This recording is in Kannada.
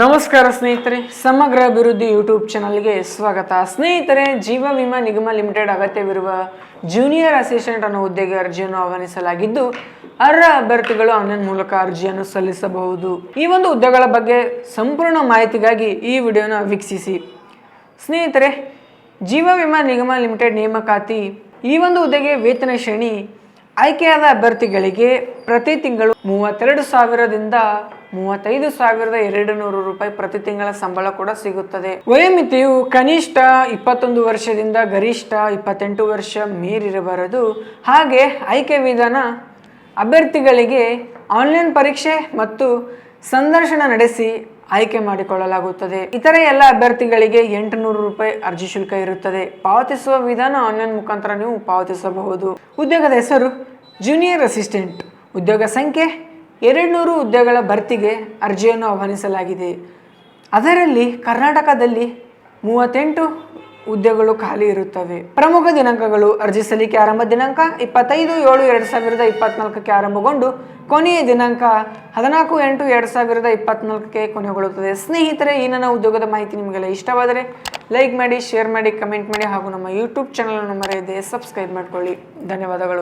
ನಮಸ್ಕಾರ ಸ್ನೇಹಿತರೆ, ಸಮಗ್ರ ಅಭಿವೃದ್ಧಿ ಯೂಟ್ಯೂಬ್ ಚಾನಲ್ಗೆ ಸ್ವಾಗತ. ಸ್ನೇಹಿತರೆ, ಜೀವ ವಿಮಾ ನಿಗಮ ಲಿಮಿಟೆಡ್ ಅಗತ್ಯವಿರುವ ಜೂನಿಯರ್ ಅಸಿಸ್ಟೆಂಟ್ ಅನ್ನೋ ಹುದ್ದೆಗೆ ಅರ್ಜಿಯನ್ನು ಆಹ್ವಾನಿಸಲಾಗಿದ್ದು, ಅರ್ಹ ಅಭ್ಯರ್ಥಿಗಳು ಆನ್ಲೈನ್ ಮೂಲಕ ಅರ್ಜಿಯನ್ನು ಸಲ್ಲಿಸಬಹುದು. ಈ ಒಂದು ಹುದ್ದೆಗಳ ಬಗ್ಗೆ ಸಂಪೂರ್ಣ ಮಾಹಿತಿಗಾಗಿ ಈ ವಿಡಿಯೋನ ವೀಕ್ಷಿಸಿ. ಸ್ನೇಹಿತರೆ, ಜೀವ ವಿಮಾ ನಿಗಮ ಲಿಮಿಟೆಡ್ ನೇಮಕಾತಿ ಈ ಒಂದು ಹುದ್ದೆಗೆ ವೇತನ ಶ್ರೇಣಿ ಆಯ್ಕೆಯಾದ ಅಭ್ಯರ್ಥಿಗಳಿಗೆ ಪ್ರತಿ ತಿಂಗಳು ಮೂವತ್ತೆರಡು ಸಾವಿರದಿಂದ ಮೂವತ್ತೈದು ಸಾವಿರದ ಎರಡು ನೂರು ರೂಪಾಯಿ ಪ್ರತಿ ತಿಂಗಳ ಸಂಬಳ ಕೂಡ ಸಿಗುತ್ತದೆ. ವಯೋಮಿತಿಯು ಕನಿಷ್ಠ ಇಪ್ಪತ್ತೊಂದು ವರ್ಷದಿಂದ ಗರಿಷ್ಠ ಇಪ್ಪತ್ತೆಂಟು ವರ್ಷ ಮೀರಿರಬಾರದು. ಹಾಗೆ ಆಯ್ಕೆ ವಿಧಾನ, ಅಭ್ಯರ್ಥಿಗಳಿಗೆ ಆನ್ಲೈನ್ ಪರೀಕ್ಷೆ ಮತ್ತು ಸಂದರ್ಶನ ನಡೆಸಿ ಆಯ್ಕೆ ಮಾಡಿಕೊಳ್ಳಲಾಗುತ್ತದೆ. ಇತರೆ ಎಲ್ಲ ಅಭ್ಯರ್ಥಿಗಳಿಗೆ ಎಂಟುನೂರು ರೂಪಾಯಿ ಅರ್ಜಿ ಶುಲ್ಕ ಇರುತ್ತದೆ. ಪಾವತಿಸುವ ವಿಧಾನ ಆನ್ಲೈನ್ ಮುಖಾಂತರ ನೀವು ಪಾವತಿಸಬಹುದು. ಉದ್ಯೋಗದ ಹೆಸರು, ಜೂನಿಯರ್ ಅಸಿಸ್ಟೆಂಟ್. ಉದ್ಯೋಗ ಸಂಖ್ಯೆ ಎರಡು ನೂರು ಹುದ್ದೆಗಳ ಭರ್ತಿಗೆ ಅರ್ಜಿಯನ್ನು ಆಹ್ವಾನಿಸಲಾಗಿದೆ. ಅದರಲ್ಲಿ ಕರ್ನಾಟಕದಲ್ಲಿ ಮೂವತ್ತೆಂಟು ಹುದ್ದೆಗಳು ಖಾಲಿ ಇರುತ್ತವೆ. ಪ್ರಮುಖ ದಿನಾಂಕಗಳು ಅರ್ಜಿ ಸಲ್ಲಿಕೆ ಆರಂಭ ದಿನಾಂಕ ಇಪ್ಪತ್ತೈದು ಏಳು ಎರಡು ಸಾವಿರದ ಇಪ್ಪತ್ನಾಲ್ಕಕ್ಕೆ ಆರಂಭಗೊಂಡು ಕೊನೆಯ ದಿನಾಂಕ ಹದಿನಾಲ್ಕು ಎಂಟು ಎರಡು ಸಾವಿರದ ಇಪ್ಪತ್ನಾಲ್ಕಕ್ಕೆ ಕೊನೆಗೊಳ್ಳುತ್ತದೆ. ಸ್ನೇಹಿತರೆ, ಈ ನನ್ನ ಉದ್ಯೋಗದ ಮಾಹಿತಿ ನಿಮಗೆಲ್ಲ ಇಷ್ಟವಾದರೆ ಲೈಕ್ ಮಾಡಿ, ಶೇರ್ ಮಾಡಿ, ಕಮೆಂಟ್ ಮಾಡಿ ಹಾಗೂ ನಮ್ಮ ಯೂಟ್ಯೂಬ್ ಚಾನಲನ್ನು ಮರೆಯದೆ ಸಬ್ಸ್ಕ್ರೈಬ್ ಮಾಡಿಕೊಳ್ಳಿ. ಧನ್ಯವಾದಗಳು.